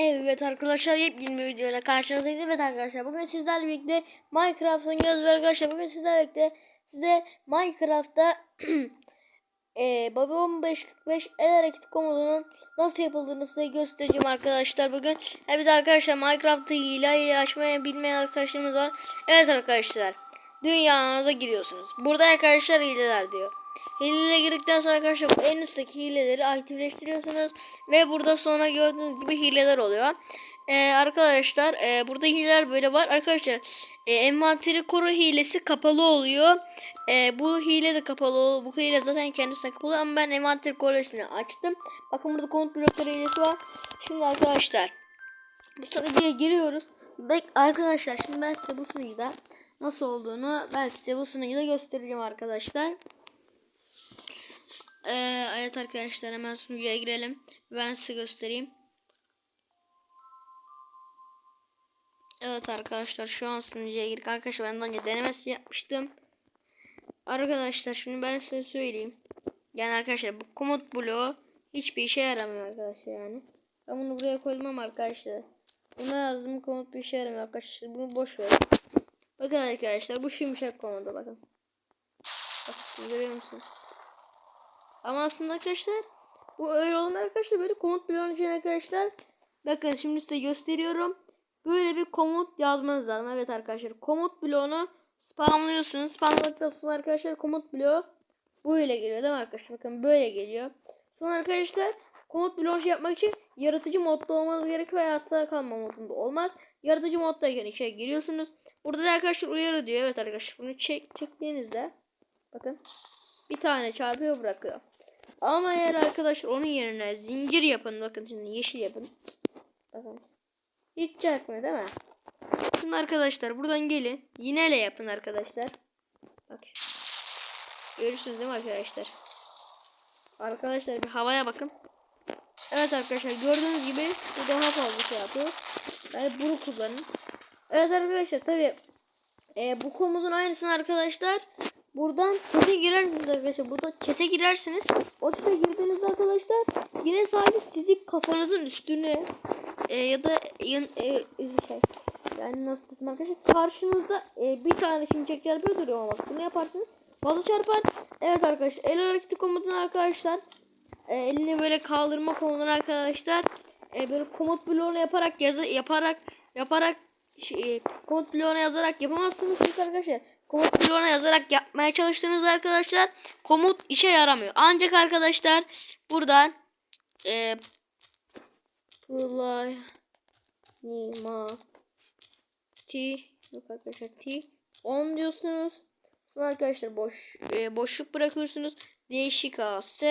Evet arkadaşlar yepyeni bir videoyla karşınızdayız. Evet arkadaşlar bugün sizlerle birlikte Minecraft oynuyoruz arkadaşlar bugün sizlerle birlikte size Minecraft'ta e, Bobby 1545 el hareket komodunun nasıl yapıldığını size göstereceğim arkadaşlar bugün. Evet arkadaşlar Minecraft'ta hile açmayı bilmeyen arkadaşlarımız var. Evet arkadaşlar dünyanıza giriyorsunuz. Burada arkadaşlar hileler diyor. Hilelere girdikten sonra arkadaşlar en üstteki hileleri aktifleştiriyorsunuz ve burada sonra gördüğünüz gibi hileler oluyor. Ee, arkadaşlar e, burada hileler böyle var. Arkadaşlar e, envanteri koru hilesi kapalı oluyor. E, bu hile de kapalı oluyor. Bu hile zaten kendisine kapalı ama ben envanteri korusunu açtım. Bakın burada komut blokları hilesi var. Şimdi arkadaşlar bu sunucuya giriyoruz. Bek arkadaşlar şimdi ben size bu sunucuda nasıl olduğunu ben size bu sunucuda göstereceğim arkadaşlar. Ee, evet arkadaşlar hemen sunucuya girelim. Ben size göstereyim. Evet arkadaşlar şu an sunucuya girdik. Arkadaşlar ben önce denemesi yapmıştım. Arkadaşlar şimdi ben size söyleyeyim. Yani arkadaşlar bu komut bloğu hiçbir işe yaramıyor arkadaşlar yani. Ben bunu buraya koymam arkadaşlar. Buna yazdım komut bir işe yaramıyor arkadaşlar. Bunu boş ver. Bakın arkadaşlar bu yumuşak komutu bakın. Bakın görüyor musunuz? Ama aslında arkadaşlar bu öyle olmuyor arkadaşlar. Böyle komut bloğunun için arkadaşlar. Bakın şimdi size gösteriyorum. Böyle bir komut yazmanız lazım. Evet arkadaşlar komut bloğunu spamlıyorsunuz. Spamladıktan sonra arkadaşlar komut bloğu böyle geliyor değil mi arkadaşlar? Bakın böyle geliyor. Sonra arkadaşlar komut bloğunu şey yapmak için yaratıcı modda olmanız gerekiyor. Hayatta kalma modunda olmaz. Yaratıcı moddayken işe giriyorsunuz. Burada da arkadaşlar uyarı diyor. Evet arkadaşlar bunu çek, çektiğinizde bakın bir tane çarpıyor bırakıyor. Ama eğer arkadaşlar onun yerine zincir yapın. Bakın şimdi yeşil yapın. Bakın. Hiç çarpmıyor değil mi? Şimdi arkadaşlar buradan gelin. Yineyle yapın arkadaşlar. Bak. Görürsünüz değil mi arkadaşlar? Arkadaşlar bir havaya bakın. Evet arkadaşlar gördüğünüz gibi bu daha fazla şey yapıyor. Yani bunu kullanın. Evet arkadaşlar tabi e, bu komutun aynısını arkadaşlar buradan çete girersiniz arkadaşlar. Burada çete girersiniz. O çete girdiğinizde arkadaşlar yine sahibi sizi kafanızın üstüne e, ya da yan, e, şey yani nasıl desem arkadaşlar karşınızda e, bir tane şimşek çarpıyor duruyor ama bunu yaparsınız. Fazla çarpar. Evet arkadaşlar el hareketi komutunu arkadaşlar e, elini böyle kaldırma komutunu arkadaşlar e, böyle komut bloğunu yaparak yazı yaparak yaparak şey, komut bloğuna yazarak yapamazsınız çünkü arkadaşlar komut bloğuna yazarak yapmaya çalıştığınız arkadaşlar komut işe yaramıyor. Ancak arkadaşlar buradan e, t yok arkadaşlar t 10 diyorsunuz. Sonra arkadaşlar boş e, boşluk bırakıyorsunuz. Değişik as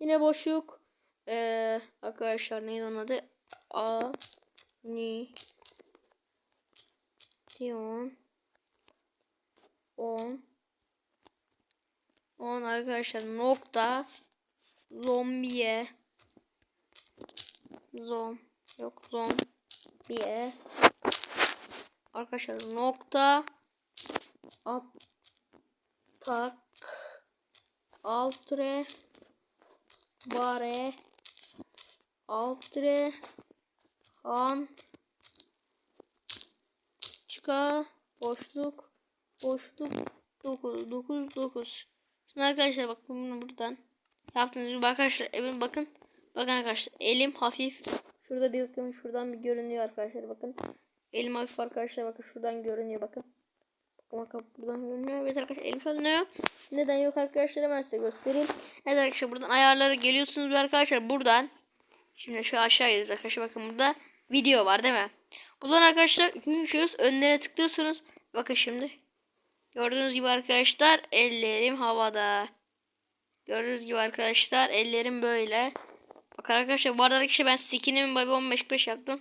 yine boşluk e, arkadaşlar neydi onun adı a ni Diyon 10 10 arkadaşlar nokta zombiye. Zom yok zombiye. Arkadaşlar nokta atak altre bare altre an çıka boşluk boşluk 9 9 9 Şimdi arkadaşlar bak bunu buradan yaptığınız gibi arkadaşlar evin bakın. Bakın arkadaşlar elim hafif. Şurada bir bakın şuradan bir görünüyor arkadaşlar bakın. Elim hafif arkadaşlar bakın şuradan görünüyor bakın. Bakın buradan görünüyor. Evet arkadaşlar elim sallanıyor neden yok arkadaşlar hemen size göstereyim. Evet arkadaşlar buradan ayarlara geliyorsunuz arkadaşlar buradan. Şimdi şu aşağı gidiyoruz arkadaşlar bakın burada video var değil mi? Buradan arkadaşlar şahıs önlere tıklıyorsunuz. Bakın şimdi. Gördüğünüz gibi arkadaşlar ellerim havada. Gördüğünüz gibi arkadaşlar ellerim böyle. Bakın arkadaşlar bu arada arkadaşlar ben skinimi Baby 15 yaptım.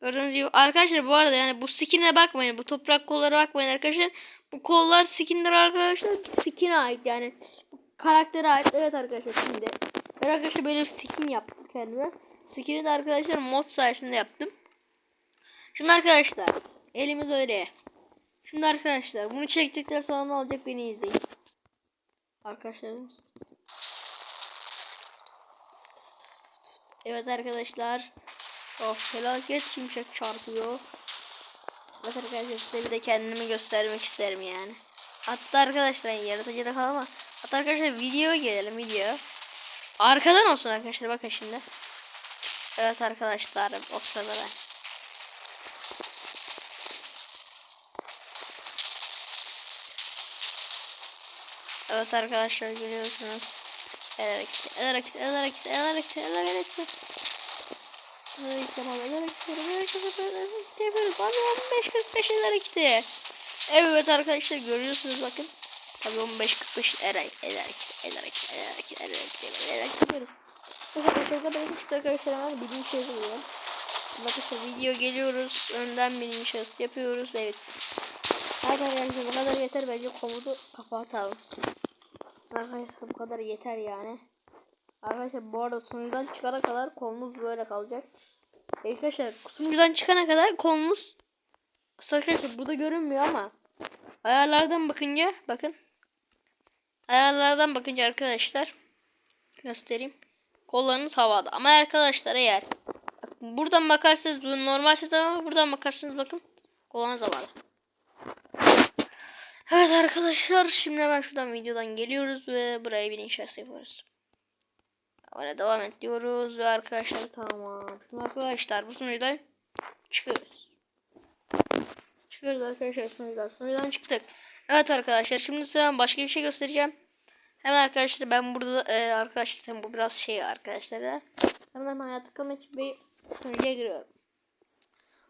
Gördüğünüz gibi arkadaşlar bu arada yani bu skin'e bakmayın. Bu toprak kollara bakmayın arkadaşlar. Bu kollar skinler arkadaşlar skin'e ait yani. Karaktere ait. Evet arkadaşlar şimdi. Ben arkadaşlar böyle skin yaptım kendime. Skin'i de arkadaşlar mod sayesinde yaptım. Şimdi arkadaşlar elimiz öyle. Şimdi arkadaşlar bunu çektikten sonra ne olacak beni izleyin. Arkadaşlar Evet arkadaşlar Of felaket şimşek çarpıyor. Bak arkadaşlar size bir de kendimi göstermek isterim yani. Hatta arkadaşlar yaratıcıda kalma. Hatta arkadaşlar videoya gelelim video. Arkadan olsun arkadaşlar bakın şimdi. Evet arkadaşlar o sırada ben. Evet arkadaşlar görüyorsunuz. El hareket, el hareket, el hareket, el hareket, el hareket. El hareket yapalım, el hareket yapalım, el hareket yapalım, el hareket yapalım. Abi 15 45 el hareketi. Evet arkadaşlar görüyorsunuz bakın. Tabii 15 45 el hareket, el hareket, el hareket, el hareket, el hareket, el hareket yapıyoruz. Arkadaşlar kadar küçük arkadaşlar hemen birinci şey oluyor. Bakın video geliyoruz. Önden birinci şahıs yapıyoruz. Evet. Arkadaşlar bu kadar yeter bence komutu kapatalım. Arkadaşlar bu kadar yeter yani. Arkadaşlar bu arada sunucudan çıkana kadar kolumuz böyle kalacak. Arkadaşlar sunucudan çıkana kadar kolumuz Arkadaşlar burada görünmüyor ama ayarlardan bakınca bakın. Ayarlardan bakınca arkadaşlar göstereyim. Kollarınız havada. Ama arkadaşlar eğer buradan bakarsanız bu normal ses ama buradan bakarsanız bakın kollarınız havada. Evet arkadaşlar şimdi hemen şuradan videodan geliyoruz ve buraya bir inşaat yapıyoruz. Böyle devam ediyoruz ve arkadaşlar tamam. Şimdi arkadaşlar bu sunucudan çıkıyoruz. Çıkıyoruz arkadaşlar sunucudan. Sunucudan çıktık. Evet arkadaşlar şimdi size ben başka bir şey göstereceğim. Hemen arkadaşlar ben burada e, arkadaşlar bu biraz şey arkadaşlar da. Hemen hemen hayatı kalmak için bir sunucuya giriyorum.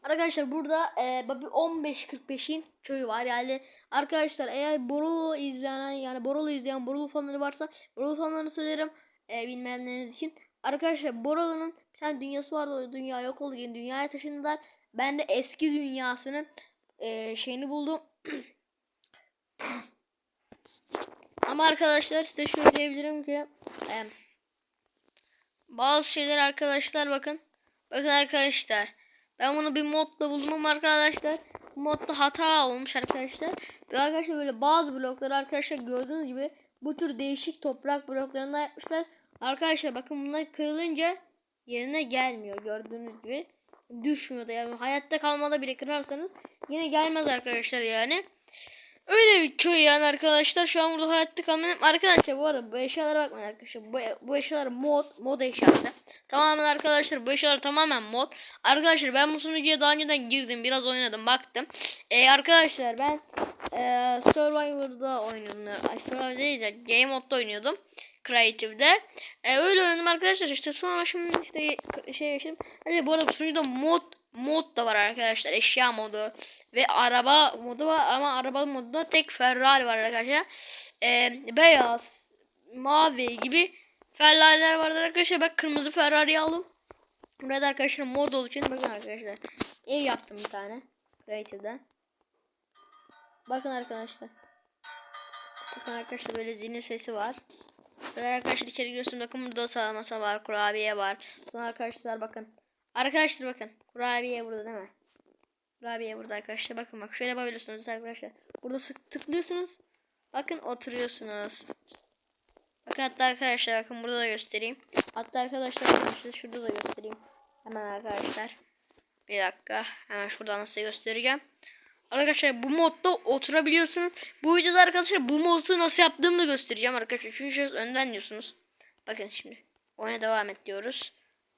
Arkadaşlar burada e, bir 15.45'in köyü var. Yani arkadaşlar eğer Borulu izleyen yani Borulu izleyen Borulu fanları varsa Borulu fanlarını söylerim e, bilmeyenleriniz için. Arkadaşlar Borulu'nun bir tane dünyası vardı. O dünya yok oldu. Yani dünyaya taşındılar. Ben de eski dünyasının e, şeyini buldum. Ama arkadaşlar size şöyle diyebilirim ki e, bazı şeyler arkadaşlar bakın. Bakın arkadaşlar. Ben bunu bir modla buldum arkadaşlar. Modda hata olmuş arkadaşlar. Ve arkadaşlar böyle bazı blokları arkadaşlar gördüğünüz gibi bu tür değişik toprak bloklarında yapmışlar. Arkadaşlar bakın bunlar kırılınca yerine gelmiyor gördüğünüz gibi. Düşmüyor da yani hayatta kalmada bile kırarsanız yine gelmez arkadaşlar yani. Öyle bir köy yani arkadaşlar. Şu an burada hayatta kalmayalım. Arkadaşlar bu arada bu eşyalara bakmayın arkadaşlar. Bu, bu eşyalar mod, mod eşyası. Tamamen arkadaşlar bu eşyalar tamamen mod. Arkadaşlar ben bu sunucuya daha önceden girdim. Biraz oynadım baktım. Ee, arkadaşlar ben e, Survivor'da oynuyordum. Ay, Survivor değil de Game Mode'da oynuyordum. Creative'de. Ee, öyle oynadım arkadaşlar. İşte sonra şimdi işte şey yaşadım. Hadi bu arada bu sunucuda mod mod da var arkadaşlar. Eşya modu ve araba modu var ama araba modunda tek Ferrari var arkadaşlar. Ee, beyaz, mavi gibi Ferrari'ler vardı arkadaşlar. Bak kırmızı Ferrari aldım. Burada arkadaşlar mod olduğu için bakın arkadaşlar. Ev yaptım bir tane. Creative'den. Bakın arkadaşlar. Bakın arkadaşlar böyle zilin sesi var. Böyle arkadaşlar içeri giriyorsun bakın burada masa var, kurabiye var. Sonra arkadaşlar bakın. Arkadaşlar bakın. Kurabiye burada değil mi? Kurabiye burada arkadaşlar. Bakın bak şöyle yapabiliyorsunuz arkadaşlar. Burada sık tıklıyorsunuz. Bakın oturuyorsunuz. Bakın hatta arkadaşlar bakın burada da göstereyim. Hatta arkadaşlar size şurada da göstereyim. Hemen arkadaşlar. Bir dakika. Hemen şuradan nasıl göstereceğim. Arkadaşlar bu modda oturabiliyorsunuz. Bu videoda arkadaşlar bu modu nasıl yaptığımı da göstereceğim arkadaşlar. Çünkü önden diyorsunuz. Bakın şimdi. Oyuna devam et diyoruz.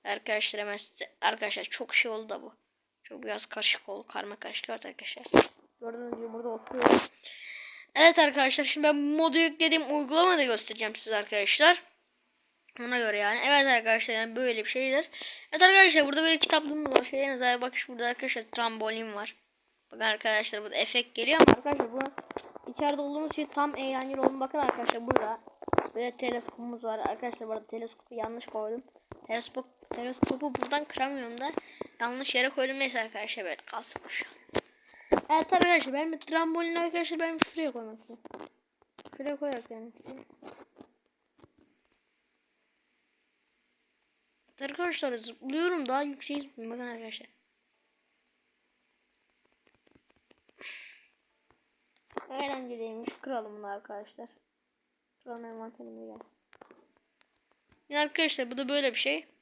Arkadaşlar hemen size, arkadaşlar çok şey oldu da bu. Çok biraz karışık oldu. Karma karışık oldu arkadaşlar. Gördüğünüz gibi burada oturuyorum. Evet arkadaşlar şimdi ben modu yüklediğim uygulamayı da göstereceğim size arkadaşlar. Ona göre yani. Evet arkadaşlar yani böyle bir şeydir. Evet arkadaşlar burada böyle kitaplığımız var. Şeyleriniz var. Bak burada arkadaşlar trambolin var. Bakın arkadaşlar burada efekt geliyor ama arkadaşlar bu içeride olduğumuz için tam eğlenceli olun. Bakın arkadaşlar burada böyle teleskopumuz var. Arkadaşlar burada teleskopu yanlış koydum. Teleskop, teleskopu buradan kıramıyorum da yanlış yere koydum neyse arkadaşlar böyle kalsın şu Evet arkadaşlar ben bir trambolin arkadaşlar ben şuraya koymak istiyorum. Şuraya koyarak yani. Arkadaşlar zıplıyorum daha yüksek zıplıyorum bakın arkadaşlar. Eğlenceliymiş. Kıralım bunu arkadaşlar. Kıralım envanterimize gelsin. Yani arkadaşlar bu da böyle bir şey.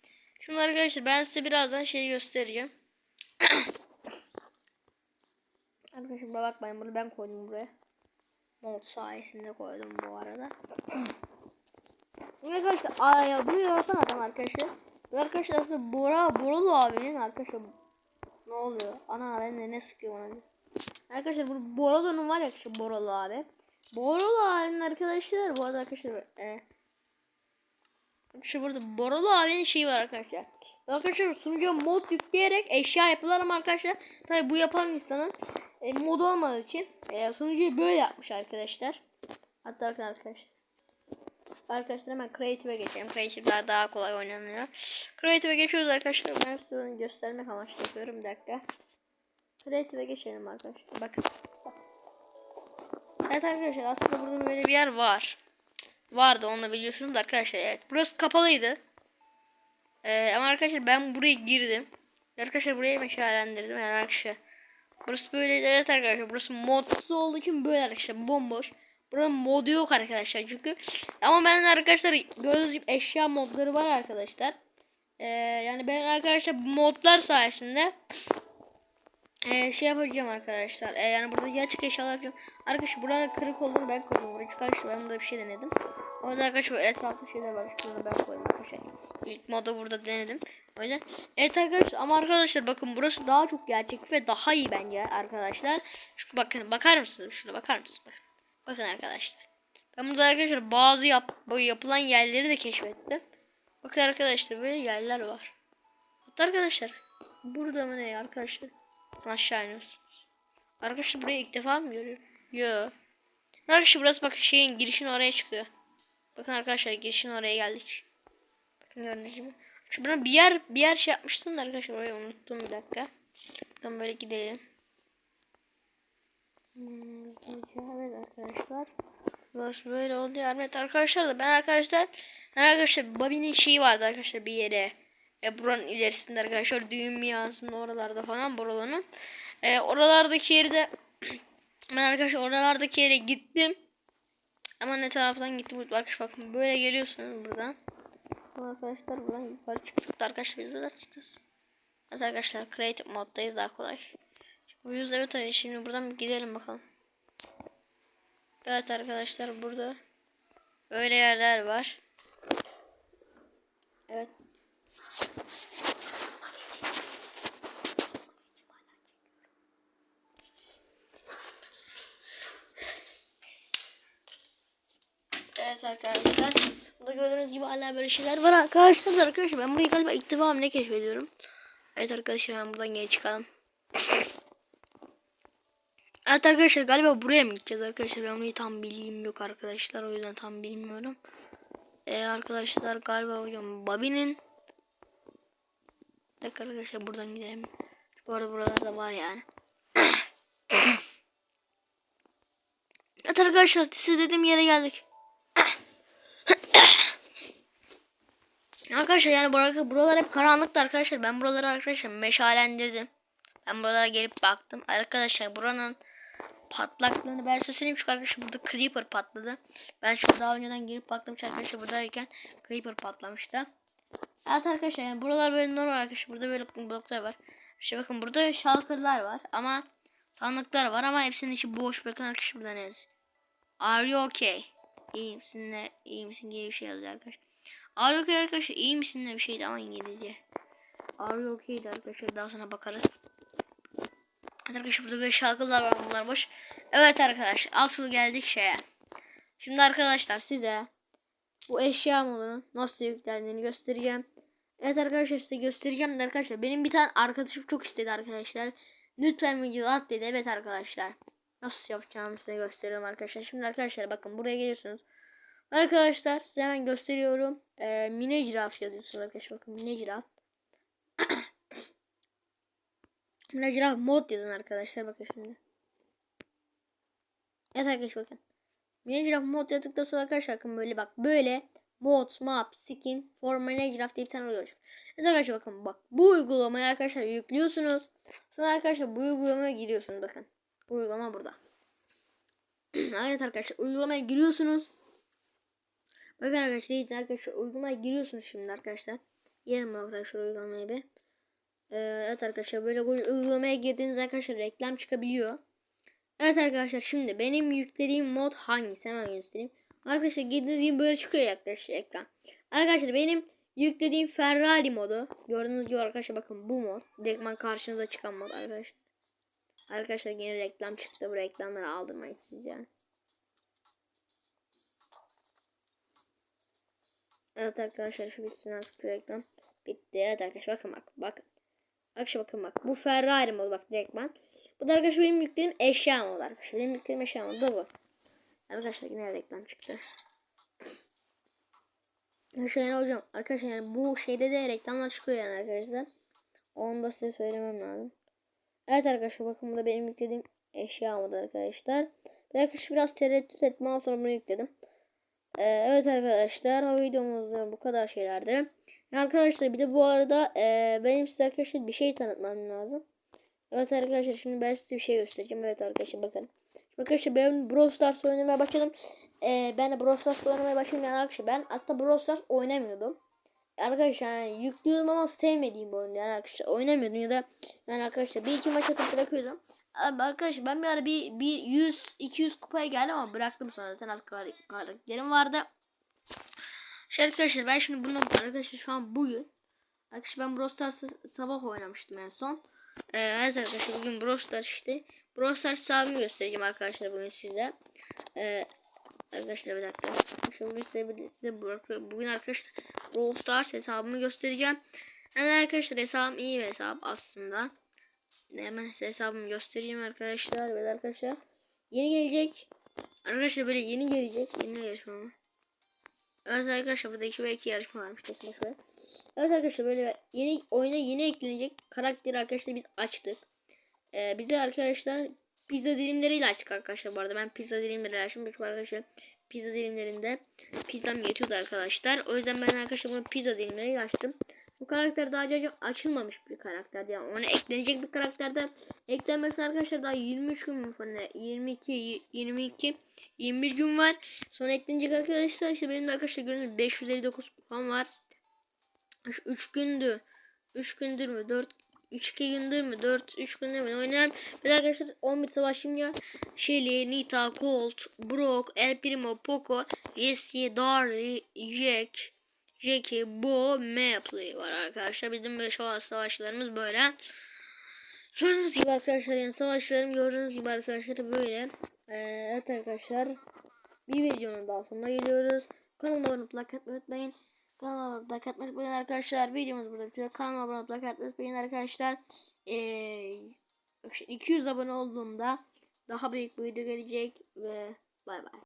Şimdi arkadaşlar ben size birazdan şey göstereceğim. arkadaşlar buna bakmayın bunu ben koydum buraya. Mod sayesinde koydum bu arada. Arkadaşlar aa, ya bunu yapan adam arkadaşlar. Bu arkadaşlar aslında Bora Borolu abinin arkadaşlar ne oluyor? Ana ben de ne sıkıyor bana. Arkadaşlar bu Borolu'nun var ya şu Borolu abi. Borolu abinin arkadaşlar bu arada arkadaşlar e, şu burada Borolu abinin şeyi var arkadaşlar. Arkadaşlar sunucuya mod yükleyerek eşya yapılar arkadaşlar tabi bu yapan insanın e, mod olmadığı için e, sunucuyu böyle yapmış arkadaşlar. Hatta arkadaşlar Arkadaşlar hemen Creative'e geçelim. Creative daha, daha kolay oynanıyor. Creative'e geçiyoruz arkadaşlar. Ben size göstermek amaçlı yapıyorum. Bir dakika. Creative'e geçelim arkadaşlar. Bakın. Evet arkadaşlar aslında burada böyle bir yer var. Vardı onu biliyorsunuz arkadaşlar. Evet burası kapalıydı. Ee, ama arkadaşlar ben buraya girdim. Arkadaşlar burayı meşalendirdim. Yani arkadaşlar. Burası böyleydi. Evet arkadaşlar burası modsuz olduğu için böyle arkadaşlar bomboş. Buranın modu yok arkadaşlar çünkü. Ama ben arkadaşlar gördüğünüz gibi eşya modları var arkadaşlar. Ee, yani ben arkadaşlar modlar sayesinde ee, şey yapacağım arkadaşlar. Ee, yani burada gerçek eşyalar yapacağım. Arkadaşlar burada kırık olduğunu ben koydum. Buraya çıkarışlarımda bir şey denedim. Orada arkadaşlar böyle etrafta şeyler var. Şunu ben koydum arkadaşlar. İlk modu burada denedim. O yüzden evet arkadaşlar ama arkadaşlar bakın burası daha çok gerçek ve daha iyi bence arkadaşlar. Şu bakın bakar mısınız? Şuna bakar mısınız? Bakın. Bakın arkadaşlar. Ben burada arkadaşlar bazı yap bu yapılan yerleri de keşfettim. Bakın arkadaşlar böyle yerler var. Hatta arkadaşlar burada mı ne arkadaşlar? Aşağı iniyorsunuz. Arkadaşlar burayı ilk defa mı görüyorum? Yo. Arkadaşlar burası bakın şeyin girişin oraya çıkıyor. Bakın arkadaşlar girişin oraya geldik. Bakın gördüğünüz gibi. Şu buna bir yer bir yer şey yapmıştım da arkadaşlar orayı unuttum bir dakika. Tam böyle gidelim. Hmm, evet arkadaşlar. Burası böyle oldu ya. Evet arkadaşlar da ben arkadaşlar ben arkadaşlar Bobby'nin şeyi vardı arkadaşlar bir yere. E, buranın ilerisinde arkadaşlar düğün miyasının oralarda falan buraların. E, oralardaki yerde ben arkadaşlar oralardaki yere gittim. Ama ne taraftan gittim arkadaşlar bakın böyle geliyorsunuz buradan. Arkadaşlar buradan yukarı çıktık arkadaşlar biz buradan çıkacağız. Evet arkadaşlar creative moddayız daha kolay. O yüzden evet şimdi buradan gidelim bakalım. Evet arkadaşlar burada öyle yerler var. Evet. Evet arkadaşlar. Burada gördüğünüz gibi hala böyle şeyler var arkadaşlar. Arkadaşlar ben burayı galiba ilk defa ne keşfediyorum. Evet arkadaşlar ben buradan geri çıkalım. Evet arkadaşlar galiba buraya mı gideceğiz arkadaşlar ben bunu tam bileyim yok arkadaşlar o yüzden tam bilmiyorum. Ee, arkadaşlar galiba hocam Bobby'nin Tekrar arkadaşlar buradan gidelim. Bu arada buralarda var yani. evet arkadaşlar size dediğim yere geldik. Arkadaşlar yani buralar, buralar hep karanlıktı arkadaşlar. Ben buraları arkadaşlar meşalendirdim. Ben buralara gelip baktım. Arkadaşlar buranın patlaklığını ben size söyleyeyim çünkü arkadaşlar burada creeper patladı. Ben şu daha önceden girip baktım arkadaşlar buradayken creeper patlamıştı. Evet arkadaşlar yani buralar böyle normal arkadaşlar burada böyle bloklar var. İşte bakın burada şalkırlar var ama sandıklar var ama hepsinin içi boş. Bakın arkadaşlar burada ne yazıyor? Are you okay? İyi misin ne? İyi misin diye bir şey yazıyor arkadaşlar. You okay arkadaşlar? İyi misin ne bir şeydi ama İngilizce. Are you okay'di arkadaşlar daha sonra bakarız. Arkadaşlar burada böyle şarkılar var bunlar boş. Evet arkadaşlar asıl geldik şeye. Şimdi arkadaşlar size bu eşya modunun nasıl yüklendiğini göstereceğim. Evet arkadaşlar size göstereceğim de arkadaşlar benim bir tane arkadaşım çok istedi arkadaşlar. Lütfen video at dedi. Evet arkadaşlar. Nasıl yapacağımı size gösteriyorum arkadaşlar. Şimdi arkadaşlar bakın buraya geliyorsunuz. Arkadaşlar size hemen gösteriyorum. Ee, mine ciraf yazıyorsunuz arkadaşlar. Bakın mine ciraf. Mine mod yazın arkadaşlar. Bakın şimdi. Evet arkadaşlar bakın. Minecraft mod yazdıktan sonra arkadaşlar bakın böyle bak böyle mod, map, skin, for Minecraft diye bir tane oluyor. Evet arkadaşlar bakın bak bu uygulamayı arkadaşlar yüklüyorsunuz. Sonra arkadaşlar bu uygulamaya giriyorsunuz bakın. Bu uygulama burada. evet arkadaşlar uygulamaya giriyorsunuz. Bakın arkadaşlar arkadaşlar uygulamaya giriyorsunuz şimdi arkadaşlar. Gelin arkadaşlar uygulamayı bir. Ee, evet arkadaşlar böyle uy- uygulamaya girdiğiniz arkadaşlar reklam çıkabiliyor. Evet arkadaşlar şimdi benim yüklediğim mod hangisi hemen göstereyim. Arkadaşlar girdiğiniz gibi böyle çıkıyor arkadaşlar ekran. Arkadaşlar benim yüklediğim Ferrari modu. Gördüğünüz gibi arkadaşlar bakın bu mod. Direktman karşınıza çıkan mod arkadaşlar. Arkadaşlar yine reklam çıktı. Bu reklamları aldırmayın siz yani. Evet arkadaşlar şu bitsin artık reklam. Bitti. Evet arkadaşlar bakın bak. Bakın. Arkadaşlar bakın bak. Bu Ferrari modu bak direktman. Bu da arkadaşlar benim yüklediğim eşya modu arkadaşlar. Benim yüklediğim eşya modu da bu. Arkadaşlar yine reklam çıktı. Arkadaşlar yani hocam arkadaşlar yani bu şeyde de reklamlar çıkıyor yani arkadaşlar. Onu da size söylemem lazım. Evet arkadaşlar bakın bu da benim yüklediğim eşya modu arkadaşlar. Arkadaşlar biraz tereddüt ama sonra bunu yükledim. Ee, evet arkadaşlar o videomuzda bu kadar şeylerdi. Arkadaşlar bir de bu arada e, benim size arkadaşlar bir şey tanıtmam lazım. Evet arkadaşlar şimdi ben size bir şey göstereceğim. Evet arkadaşlar bakın. Arkadaşlar ben Brawl Stars oynamaya başladım. Ee, ben de Brawl Stars oynamaya başladım yani arkadaşlar ben aslında Brawl Stars oynamıyordum. Arkadaşlar yani yüklüyordum ama sevmediğim bir oyundu yani arkadaşlar oynamıyordum ya da yani arkadaşlar bir iki maç atıp bırakıyordum. Abi arkadaşlar ben bir ara bir, bir 100 200 kupaya geldim ama bıraktım sonra zaten az kar- karakterim vardı. Şey arkadaşlar ben şimdi bunu arkadaşlar şu an bugün arkadaşlar ben Brawl Stars sabah oynamıştım en son. Ee, evet arkadaşlar bugün Brawl Stars işte Brawl Stars göstereceğim arkadaşlar bugün size. Ee, arkadaşlar bir dakika. Arkadaşlar bugün size, size bu- bugün arkadaşlar Brawl Stars hesabımı göstereceğim. Yani arkadaşlar hesabım iyi bir hesap aslında. Hemen size hesabımı göstereyim arkadaşlar. Ve arkadaşlar yeni gelecek. Arkadaşlar böyle yeni gelecek. Yeni yarışma mı? Evet arkadaşlar burada 2 ve 2 yarışma varmış kesin ver. Evet arkadaşlar böyle yeni oyuna yeni eklenecek karakteri arkadaşlar biz açtık. Ee, bize arkadaşlar pizza dilimleriyle açtık arkadaşlar bu arada. Ben pizza dilimleriyle açtım. Çünkü arkadaşlar pizza dilimlerinde pizzam yetiyordu arkadaşlar. O yüzden ben arkadaşlar bunu pizza dilimleriyle açtım. Bu karakter daha önce açılmamış bir karakter. Yani ona eklenecek bir karakterde eklenmesi arkadaşlar daha 23 gün mü falan 22 22 21 gün var. Sonra eklenecek arkadaşlar işte benim de arkadaşlar gördüğünüz 559 kupam var. Şu 3 gündü. 3 gündür mü? 4 3 2 gündür mü? 4 3 gündür mü? Oynayan bir de arkadaşlar 11 savaşımda Shelly, Nita, Colt, Brock, El Primo, Poco, Jesse, Darly, Jack, Jackie, Bo, Mapley var arkadaşlar. Bizim böyle savaş savaşlarımız böyle. Gördüğünüz gibi arkadaşlar yani savaşlarım gördüğünüz gibi arkadaşlar böyle. Ee, evet arkadaşlar. Bir videonun daha sonuna geliyoruz. Kanalıma abone olup like unutmayın. Kanalıma abone olup unutmayın arkadaşlar. Videomuz burada bitiyor. Kanalıma abone olup like unutmayın arkadaşlar. Ee, 200 abone olduğumda daha büyük bir video gelecek ve bay bay.